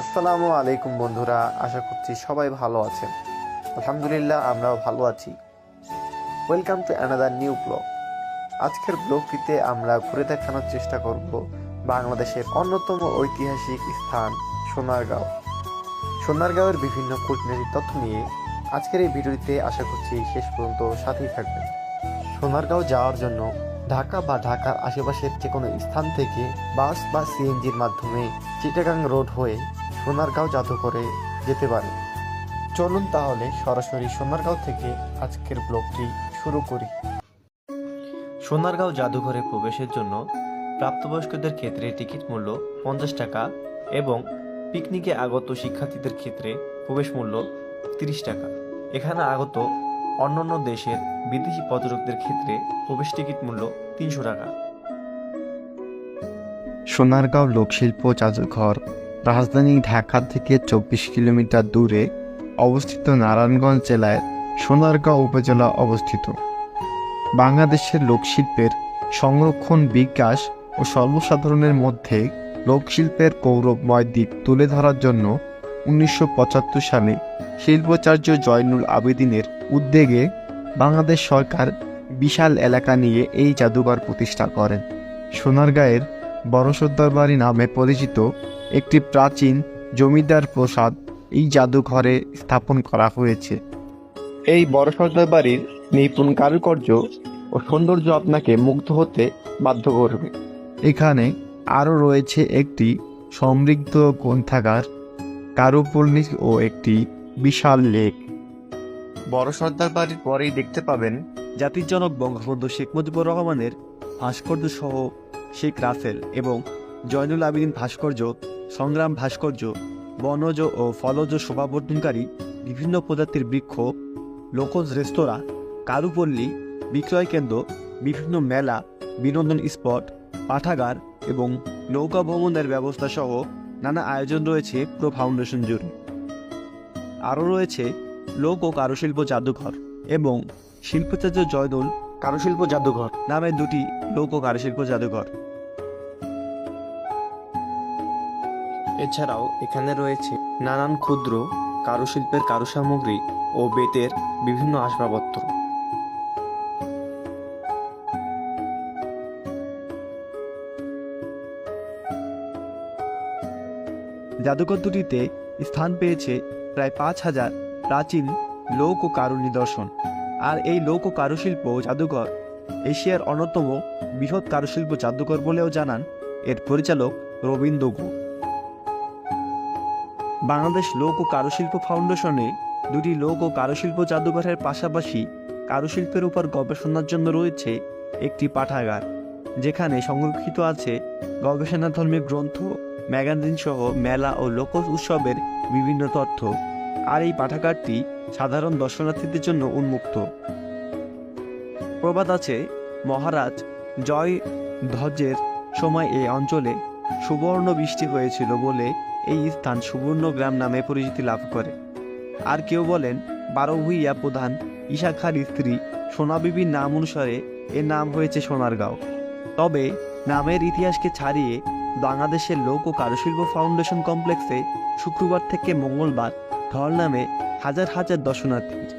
আসসালামু আলাইকুম বন্ধুরা, আশা করছি সবাই ভালো আছেন। আলহামদুলিল্লাহ, আমরাও ভালো আছি। Welcome to another new blog আজকের ব্লগটিতে আমরা ঘুরে দেখানোর চেষ্টা করব বাংলাদেশের অন্যতম ঐতিহাসিক স্থান, সোনারগাঁও। সোনারগাঁওয়ের বিভিন্ন কূটনৈতিক তথ্য নিয়ে আজকের এই ভিডিওটিতে আশা করছি শেষ পর্যন্ত সাথেই থাকবেন। সোনারগাঁও যাওয়ার জন্য ঢাকা বা ঢাকার আশেপাশের যে কোনো স্থান থেকে বাস বা সিএনজির মাধ্যমে চিটাগাং রোড হয়ে সোনারগাঁও জাদুঘরে যেতে পারে। চলুন তাহলে সরাসরি সোনারগাঁও থেকে আজকের ব্লগটি শুরু করি। সোনারগাঁও জাদুঘরে প্রবেশের জন্য প্রাপ্তবয়স্কদের ক্ষেত্রে টিকিট মূল্য পঞ্চাশ টাকা এবং পিকনিকে আগত শিক্ষার্থীদের ক্ষেত্রে প্রবেশ মূল্য তিরিশ টাকা। এখানে আগত অন্যান্য দেশের বিদেশি পর্যটকদের ক্ষেত্রে প্রবেশ টিকিট মূল্য তিনশো টাকা। সোনারগাঁও লোকশিল্প জাদুঘর রাজধানী ঢাকা থেকে চব্বিশ কিলোমিটার দূরে অবস্থিত নারায়ণগঞ্জ জেলায় সোনারগাঁও উপজেলা অবস্থিত। বাংলাদেশের লোকশিল্পের সংরক্ষণ বিকাশ ও সর্বসাধারণের মধ্যে লোকশিল্পের গৌরবময় দিক তুলে ধরার জন্য উনিশশো পঁচাত্তর সালে শিল্পাচার্য জয়নুল আবেদিনের উদ্যোগে বাংলাদেশ সরকার বিশাল এলাকা নিয়ে এই জাদুঘর প্রতিষ্ঠা করেন। সোনারগাঁয়ের বড়সর্দার বাড়ি নামে পরিচিত একটি প্রাচীন জমিদার প্রসাদ এই জাদুঘরে স্থাপন করা হয়েছে। এই বড় সর্দার বাড়ির নিপুণ কারুকার্য ও সৌন্দর্য আপনাকে মুগ্ধ হতে বাধ্য করবে। এখানে আরও রয়েছে একটি সমৃদ্ধ গ্রন্থাগার কারুপল্লী ও একটি বিশাল লেক। বড় সর্দার বাড়ির পরেই দেখতে পাবেন জাতির জনক বঙ্গবন্ধু শেখ মুজিবুর রহমানের ভাস্কর্য সহ শেখ রাসেল এবং জয়নুল আবেদিন ভাস্কর্য, সংগ্রাম ভাস্কর্য, বনজ ও ফলজ শোভাবর্ধনকারী বিভিন্ন প্রজাতির বৃক্ষ, লোকজ রেস্তোরাঁ, কারুপল্লী, বিক্রয় কেন্দ্র, বিভিন্ন মেলা, বিনোদন স্পট, পাঠাগার এবং নৌকা ভ্রমণের ব্যবস্থা সহ নানা আয়োজন রয়েছে প্রো ফাউন্ডেশন জুড়ে। আরও রয়েছে লোক ও কারুশিল্প জাদুঘর এবং শিল্পাচার্য জয়দুল কারুশিল্প জাদুঘর নামে দুটি লোক ও কারুশিল্প জাদুঘর। এছাড়াও এখানে রয়েছে নানান ক্ষুদ্র কারুশিল্পের কারুসামগ্রী ও বেতের বিভিন্ন আসবাবপত্র। জাদুঘর দুটিতে স্থান পেয়েছে প্রায় পাঁচ হাজার প্রাচীন লোক ও কারু নিদর্শন। আর এই লোক ও কারুশিল্প জাদুঘর এশিয়ার অন্যতম বৃহৎ কারুশিল্প জাদুঘর বলেও জানান এর পরিচালক রবীন্দ্র গো বাংলাদেশ লোক ও কারুশিল্প ফাউন্ডেশনে দুটি লোক ও কারুশিল্প জাদুঘরের পাশাপাশি কারুশিল্পের উপর গবেষণার জন্য রয়েছে একটি পাঠাগার, যেখানে সংরক্ষিত আছে গবেষণাধর্মী গ্রন্থ ম্যাগাজিন সহ মেলা ও লোক উৎসবের বিভিন্ন তথ্য। আর এই পাঠাগারটি সাধারণ দর্শনার্থীদের জন্য উন্মুক্ত। প্রবাদ আছে, মহারাজ, জয় ধ্বজের সময় এই অঞ্চলে সুবর্ণ বৃষ্টি হয়েছিল বলে এই স্থান সুবর্ণ গ্রাম নামে পরিচিতি লাভ করে। আর কেউ বলেন বারো ভুইয়া প্রধান ঈশা খাঁর স্ত্রী সোনাবিবির নাম অনুসারে এর নাম হয়েছে সোনারগাঁও। তবে নামের ইতিহাসকে ছাড়িয়ে বাংলাদেশের লোক ও কারুশিল্প ফাউন্ডেশন কমপ্লেক্সে শুক্রবার থেকে মঙ্গলবার ঢল নামে হাজার হাজার দর্শনার্থীর।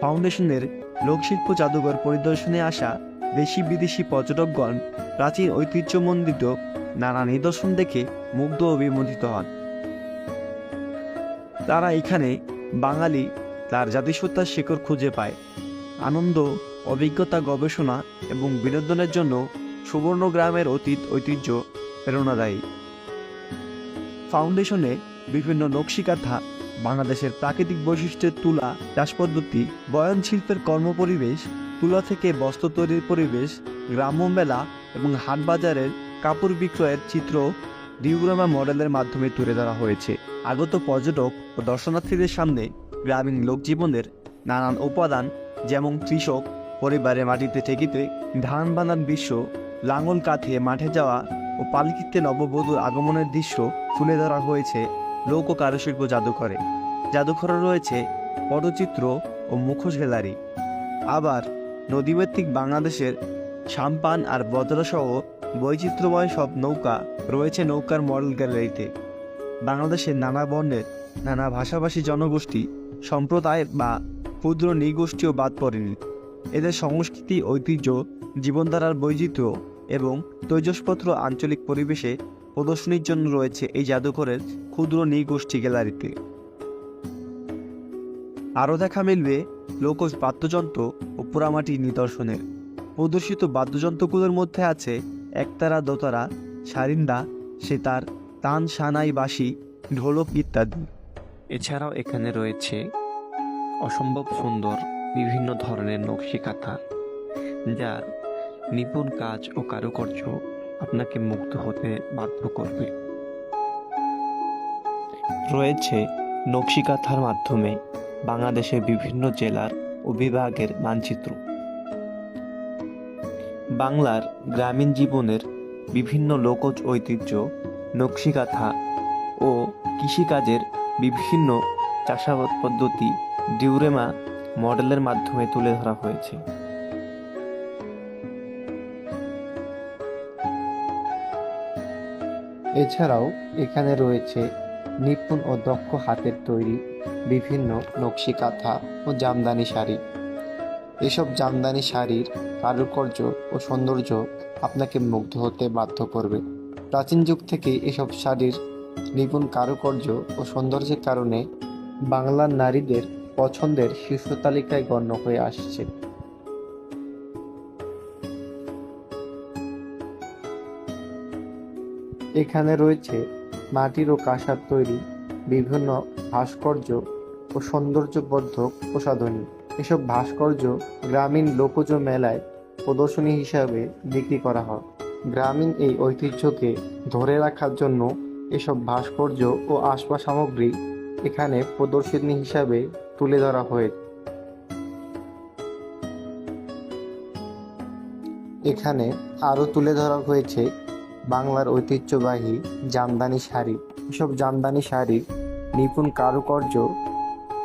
ফাউন্ডেশনের লোকশিল্প জাদুঘর পরিদর্শনে আসা দেশি বিদেশি পর্যটকগণ প্রাচীন ঐতিহ্যমণ্ডিত নানা নিদর্শন দেখে মুগ্ধ ও বিমোদিত হন। তারা এখানে বাঙালি তার জাতিসত্তার শিকড় খুঁজে পায়। আনন্দ, অভিজ্ঞতা, গবেষণা এবং বিনোদনের জন্য সুবর্ণ গ্রামের অতীত ঐতিহ্য প্রেরণাদায়ী ফাউন্ডেশনে বিভিন্ন নকশিকাথা, বাংলাদেশের প্রাকৃতিক বৈশিষ্ট্যের তুলা চাষ পদ্ধতি বয়ন শিল্পের কর্মপরিবেশ, তুলা থেকে বস্ত্র তৈরির পরিবেশ, গ্রাম্য মেলা এবং হাটবাজারের কাপড় বিক্রয়ের চিত্র ডিউগ্রামা মডেলের মাধ্যমে তুলে ধরা হয়েছে। আগত পর্যটক ও দর্শনার্থীদের সামনে গ্রামীণ লোকজীবনের নানান উপাদান, যেমন কৃষক পরিবারে মাটিতে ঠেকিতে ধান বানান দৃশ্য লাঙল কাঁথে মাঠে যাওয়া ও পালকিতে নববধূর আগমনের দৃশ্য তুলে ধরা হয়েছে লোক ও কারুশিল্প জাদুঘরে। জাদুঘরে রয়েছে পটচিত্র ও মুখোশ গ্যালারি। আবার নদীভিত্তিক বাংলাদেশের সাম্পান আর বদলা সহ বৈচিত্র্যময় সব নৌকা রয়েছে নৌকার মডেল গ্যালারিতে। বাংলাদেশের নানা বর্ণের নানা ভাষাভাষী জনগোষ্ঠী, সম্প্রদায় বা ক্ষুদ্র নৃগোষ্ঠীও বাদ পড়েনি। এদের সংস্কৃতি, ঐতিহ্য, জীবনধারার বৈচিত্র্য এবং তৈজসপত্র আঞ্চলিক পরিবেশে প্রদর্শনীর জন্য রয়েছে এই জাদুঘরের ক্ষুদ্র নৃগোষ্ঠী গ্যালারিতে। আরও দেখা মিলবে লোকজ বাদ্যযন্ত্র ও পোড়ামাটির নিদর্শনের প্রদর্শিত বাদ্যযন্ত্রগুলোর মধ্যে আছে একতারা, দোতারা, সারিন্দা, সেতার তান সানাই বাঁশি ঢোলক ইত্যাদি। এছাড়াও এখানে রয়েছে অসম্ভব সুন্দর বিভিন্ন ধরনের নকশি কাঁথা, যার নিপুণ কাজ ও কারুকার্য আপনাকে মুগ্ধ হতে বাধ্য করবে। রয়েছে নকশি কাঁথার মাধ্যমে বাংলাদেশের বিভিন্ন জেলার ও বিভাগের মানচিত্র। বাংলার গ্রামীণ জীবনের বিভিন্ন লোকজ ঐতিহ্য নকশিকাথা ও কৃষিকাজের বিভিন্ন চাষাবাদ পদ্ধতি ডিউরেমা মডেলের মাধ্যমে তুলে ধরা হয়েছে। এছাড়াও এখানে রয়েছে নিপুণ ও দক্ষ হাতের তৈরি বিভিন্ন নকশি কাঁথা ও জামদানি শাড়ি। এসব জামদানি শাড়ির কারুকার্য ও সৌন্দর্য আপনাকে মুগ্ধ হতে বাধ্য করবে। প্রাচীন যুগ থেকে এসব শাড়ির নিপুণ কারুকার্য ও সৌন্দর্যের কারণে বাংলার নারীদের পছন্দের শীর্ষ তালিকায় গণ্য হয়ে আসছে। এখানে রয়েছে মাটির ও কাঁসার তৈরি বিভিন্ন ভাস্কর্য ও সৌন্দর্যবর্ধক প্রসাধনী। এসব ভাস্কর্য গ্রামীণ লোকজ মেলায় প্রদর্শনী হিসাবে বিক্রি করা হয়। গ্রামীণ এই ঐতিহ্যকে ধরে রাখার জন্য এসব ভাস্কর্য ও আসবা সামগ্রী এখানে প্রদর্শনী হিসাবে তুলে ধরা হয়েছে এখানে আরও তুলে ধরা হয়েছে বাংলার ঐতিহ্যবাহী জামদানি শাড়ি। এসব জামদানি শাড়ির নিপুণ কারুকার্য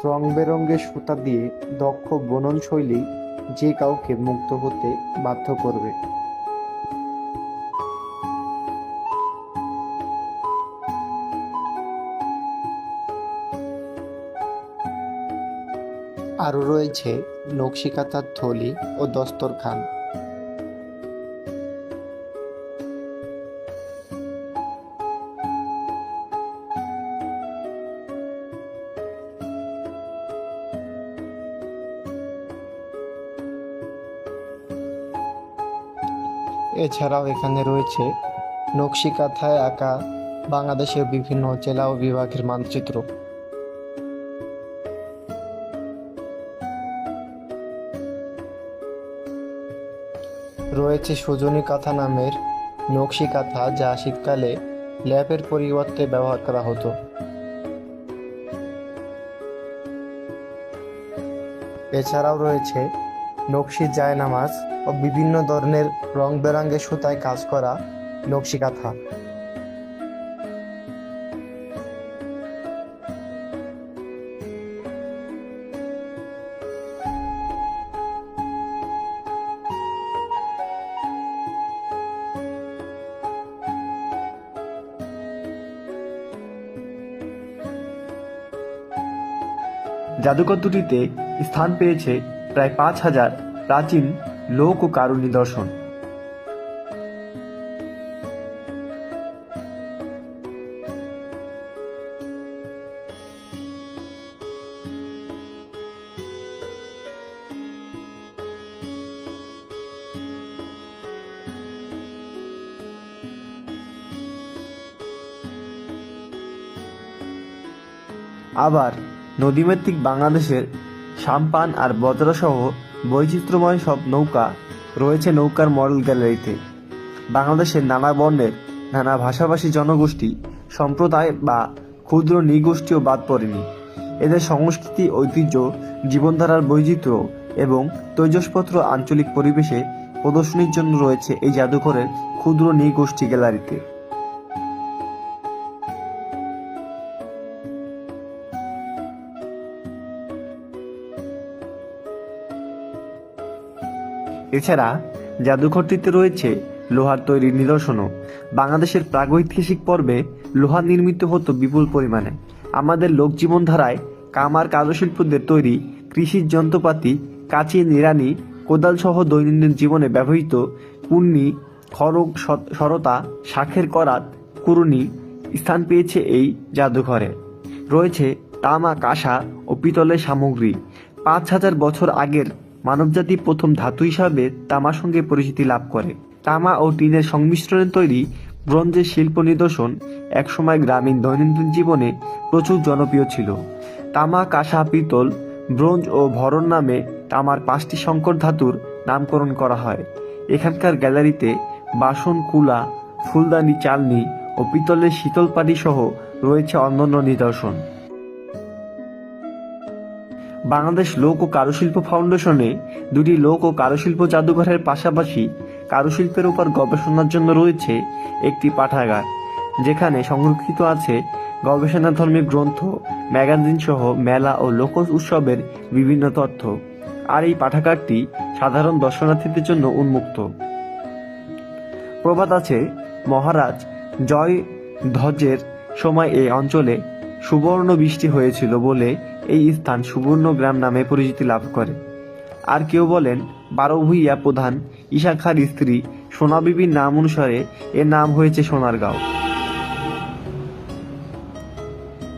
রং বেরঙের সুতা দিয়ে দক্ষ বুনন শৈলী যে কাউকে মুগ্ধ হতে বাধ্য করবে। আরও রয়েছে নকশিকাতার থলি ও দস্তরখান। এছাড়াও এখানে রয়েছে নকশি কাঁথায় আঁকা বাংলাদেশের বিভিন্ন জেলা ও বিভাগের মানচিত্র। রয়েছে সুজনী কাঁথা নামের নকশি কাঁথা যা শীতকালে ল্যাপের পরিবর্তে ব্যবহার করা হতো। এছাড়াও রয়েছে নকশি জায়নামাজ ও বিভিন্ন ধরনের রং বেরঙের সুতায় কাজ করা নকশি কাঁথা। জাদুঘর দুটিতে স্থান পেয়েছে প্রায় পাঁচ হাজার প্রাচীন লোক ও কারু নিদর্শন। আবার নদীমাতৃক বাংলাদেশের সাম্পান আর বজ্রসহ বৈচিত্র্যময় সব নৌকা রয়েছে নৌকার মডেল গ্যালারিতে। বাংলাদেশের নানা বর্ণের নানা ভাষাভাষী জনগোষ্ঠী, সম্প্রদায় বা ক্ষুদ্র নৃগোষ্ঠীও বাদ পড়েনি। এদের সংস্কৃতি, ঐতিহ্য, জীবনধারার বৈচিত্র্য এবং তৈজসপত্র আঞ্চলিক পরিবেশে প্রদর্শনীর জন্য রয়েছে এই জাদুঘরের ক্ষুদ্র নৃগোষ্ঠী গ্যালারিতে। এছাড়া জাদুঘরটিতে রয়েছে লোহার তৈরি নিদর্শনও। বাংলাদেশের প্রাগৈতিহাসিক পর্বে লোহা নির্মিত হতো বিপুল পরিমাণে। আমাদের লোকজীবনধারায় কামার কারুশিল্পদের তৈরি কৃষির যন্ত্রপাতি, কাঁচি নিরানি কোদাল সহ দৈনন্দিন জীবনে ব্যবহৃত কুর্নি খড়গ সরতা, শাখের করাত, কুরুনি স্থান পেয়েছে এই জাদুঘরে। রয়েছে তামা, কাঁসা ও পিতলের সামগ্রী। পাঁচ হাজার বছর আগের মানবজাতি প্রথম ধাতু হিসাবে তামার সঙ্গে পরিচিতি লাভ করে। তামা ও টিনের সংমিশ্রণে তৈরি ব্রোঞ্জের শিল্প নিদর্শন একসময় গ্রামীণ দৈনন্দিন জীবনে প্রচুর জনপ্রিয় ছিল। তামা, কাঁসা, পিতল, ব্রোঞ্জ ও ভরণ নামে তামার পাঁচটি সংকর ধাতুর নামকরণ করা হয়। এখানকার গ্যালারিতে বাসন, কুলা, ফুলদানি, চালনি ও পিতলের শীতল পাটি সহ রয়েছে অন্যান্য নিদর্শন। বাংলাদেশ লোক ও কারুশিল্প ফাউন্ডেশনে দুটি লোক ও কারুশিল্প জাদুঘরের পাশাপাশি কারুশিল্পের উপর গবেষণার জন্য রয়েছে একটি পাঠাগার, যেখানে সংরক্ষিত আছে গবেষণাধর্মী গ্রন্থ, ম্যাগাজিন সহ মেলা ও লোক উৎসবের বিভিন্ন তথ্য। আর এই পাঠাগারটি সাধারণ দর্শনার্থীদের জন্য উন্মুক্ত। প্রবাদ আছে, মহারাজ, জয় ধ্বজের সময় এই অঞ্চলে সুবর্ণ বৃষ্টি হয়েছিল বলে এই স্থান সুবর্ণ গ্রাম নামে পরিচিতি লাভ করে। আর কেউ বলেন বারো ভূইয়া প্রধান ঈশা খাঁর স্ত্রী সোনা বিবির নাম অনুসারে এর নাম হয়েছে সোনারগাঁও।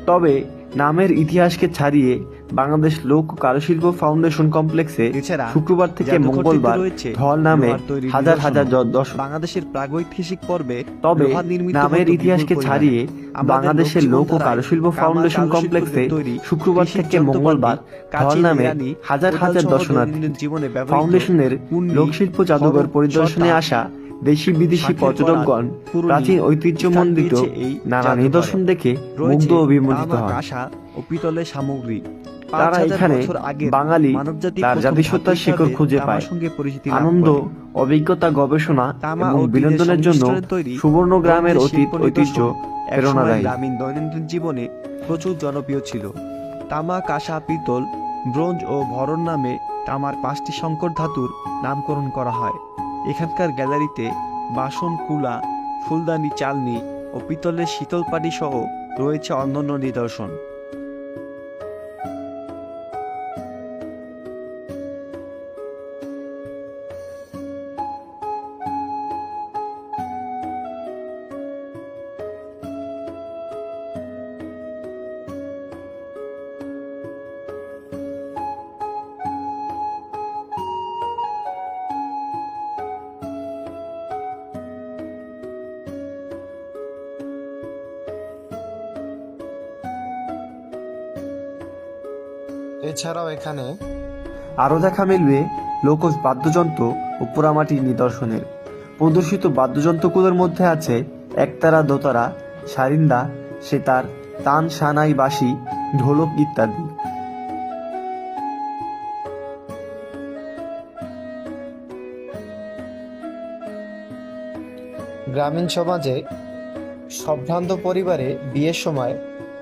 তবে নামের ইতিহাসকে ছাড়িয়ে বাংলাদেশ লোক কারুশিল্প ফাউন্ডেশন কমপ্লেক্সে শুক্রবার থেকে মঙ্গলবার ঢল নামে হাজার হাজার দর্শক বাংলাদেশের প্রাগৈতিহাসিক পর্বে তবে নামের ইতিহাসকে ছাড়িয়ে বাংলাদেশের লোক ও কারুশিল্প ফাউন্ডেশন কমপ্লেক্সে শুক্রবার থেকে মঙ্গলবার ঢল নামে হাজার হাজার দর্শনার্থী জীবনে ফাউন্ডেশনের লোকশিল্প জাদুঘর পরিদর্শনে আসা দেশি বিদেশি পর্যটকগণ প্রাচীন ঐতিহ্যমণ্ডিত পেয়েছে এই নানা নিদর্শন দেখে মুগ্ধ হন। কাঁসা ও পিতলের সামগ্রী। তারা 5000 এখানে বাঙালি তার জাতিসত্তার শিকড় খুঁজে পায়। আনন্দ অভিজ্ঞতা গবেষণা এবং বিনোদনের জন্য সুবর্ণ গ্রামের অতীত ঐতিহ্য প্রেরণাদায়ী। গ্রামীণ দৈনন্দিন জীবনে প্রচুর জনপ্রিয় ছিল। তামা কাঁসা পিতল ব্রোঞ্জ ও ভরণ নামে তামার পাঁচটি সংকর ধাতুর নামকরণ করা হয়। এখানকার গ্যালারিতে বাসন কুলা ফুলদানি চালনি ও পিতলের শীতল পাটি সহ রয়েছে অন্যান্য নিদর্শন। এছাড়াও এখানে আরও দেখা মিলবে লোকজ বাদ্যযন্ত্র ও পোড়ামাটির নিদর্শনের। প্রদর্শিত বাদ্যযন্ত্রগুলোর মধ্যে আছে একতারা দোতারা সারিন্দা সেতার তান সানাই বাসি ঢোলক ইত্যাদি। গ্রামীণ সমাজে সম্ভ্রান্ত পরিবারে বিয়ের সময়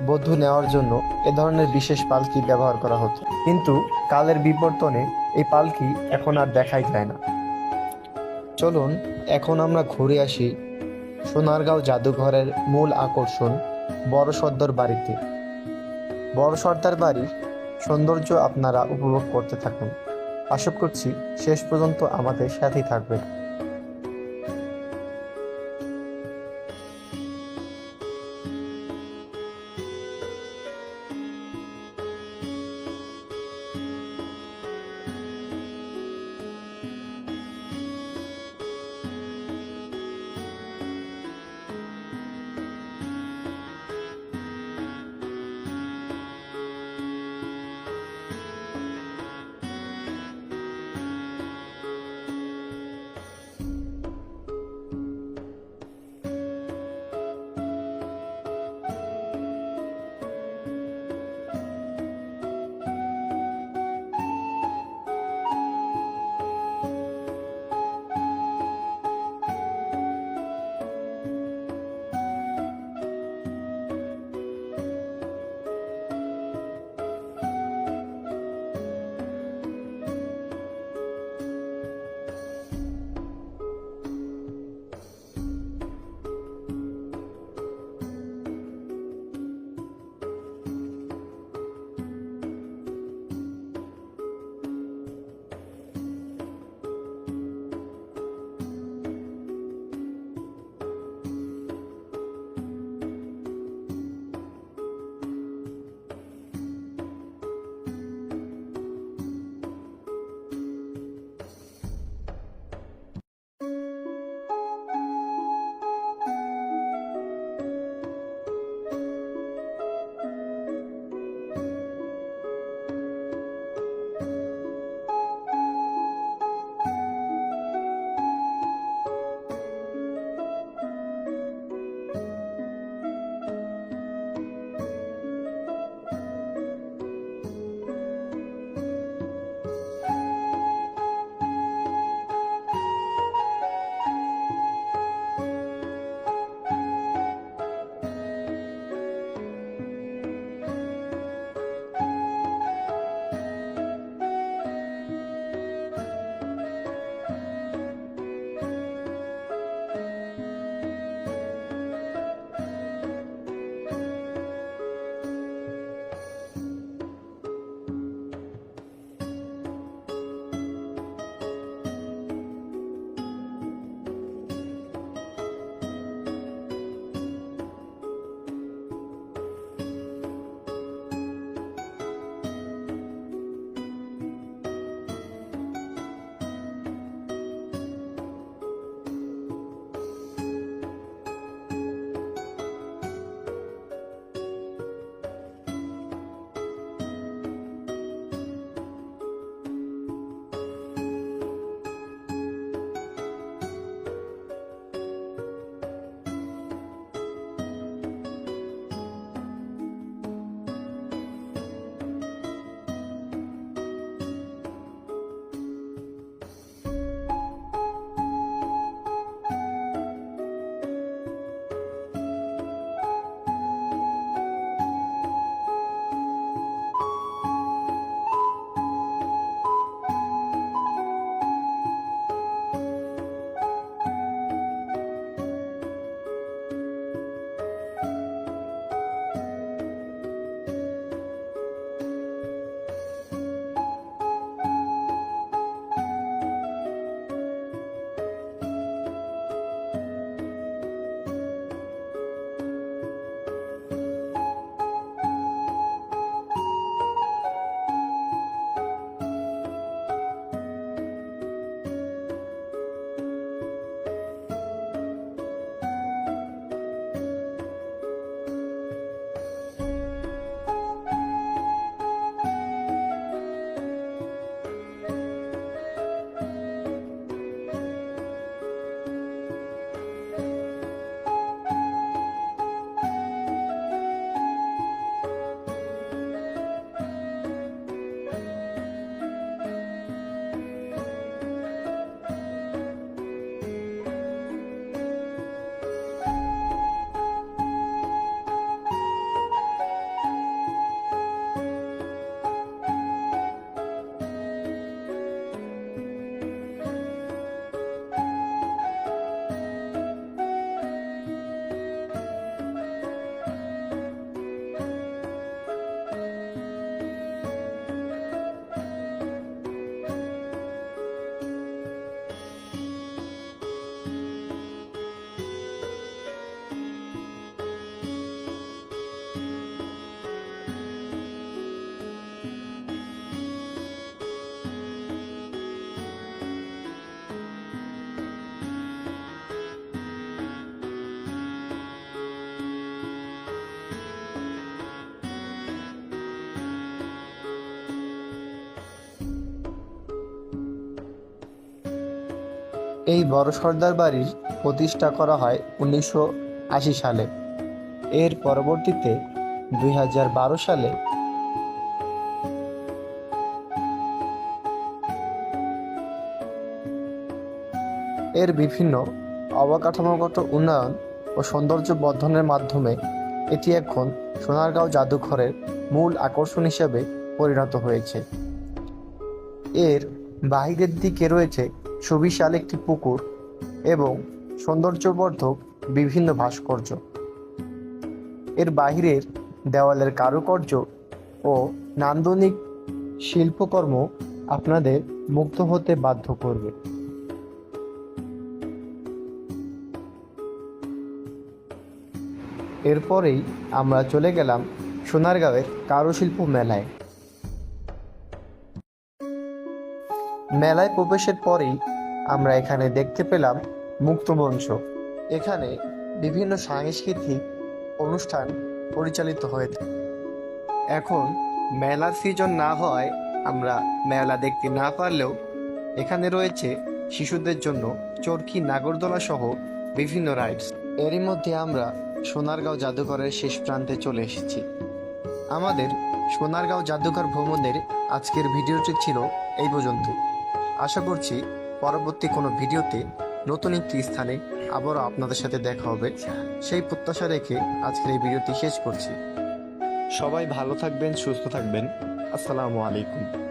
বধূ নেওয়ার জন্য এ ধরনের বিশেষ পালকি ব্যবহার করা হতো। কিন্তু কালের বিবর্তনে এই পালকি এখন আর দেখাই যায় না। চলুন, এখন আমরা ঘুরে আসি সোনারগাঁও জাদুঘরের মূল আকর্ষণ বড় সর্দার বাড়িতে। বড় সর্দার বাড়ির সৌন্দর্য আপনারা উপভোগ করতে থাকুন। আশা করছি শেষ পর্যন্ত আমাদের সাথেই থাকবেন। এই বড় সর্দার বাড়ির প্রতিষ্ঠা করা হয় উনিশশো আশি সালে। এর পরবর্তীতে দুই হাজার বারো সালে এর বিভিন্ন অবকাঠামোগত উন্নয়ন ও সৌন্দর্য বর্ধনের মাধ্যমে এটি এখন সোনারগাঁও জাদুঘরের মূল আকর্ষণ হিসেবে পরিণত হয়েছে। এর বাহিরের দিকে রয়েছে সুবিশাল একটি পুকুর এবং সৌন্দর্যবর্ধক বিভিন্ন ভাস্কর্য। এর বাহিরের দেওয়ালের কারুকার্য ও নান্দনিক শিল্পকর্ম আপনাদের মুগ্ধ হতে বাধ্য করবে। এরপরেই আমরা চলে গেলাম সোনারগাঁওয়ের কারুশিল্প মেলায়। মেলায় প্রবেশের পরেই আমরা এখানে দেখতে পেলাম মুক্তমঞ্চ এখানে বিভিন্ন সাংস্কৃতিক অনুষ্ঠান পরিচালিত হয়ে থাকে। এখন মেলার সিজন না হওয়ায় আমরা মেলা দেখতে না পারলেও এখানে রয়েছে শিশুদের জন্য চরকি, নাগরদোলা সহ বিভিন্ন রাইডস এরই মধ্যে আমরা সোনারগাঁও জাদুঘরের শেষ প্রান্তে চলে এসেছি। আমাদের সোনারগাঁও জাদুঘর ভ্রমণের আজকের ভিডিওটি ছিল এই পর্যন্ত আশা করছি পরবর্তী কোনো ভিডিওতে নতুন একটি স্থানে আবারও আপনাদের সাথে দেখা হবে। সেই প্রত্যাশা রেখে আজকের এই ভিডিওটি শেষ করছি। সবাই ভালো থাকবেন, সুস্থ থাকবেন। আসসালামু আলাইকুম।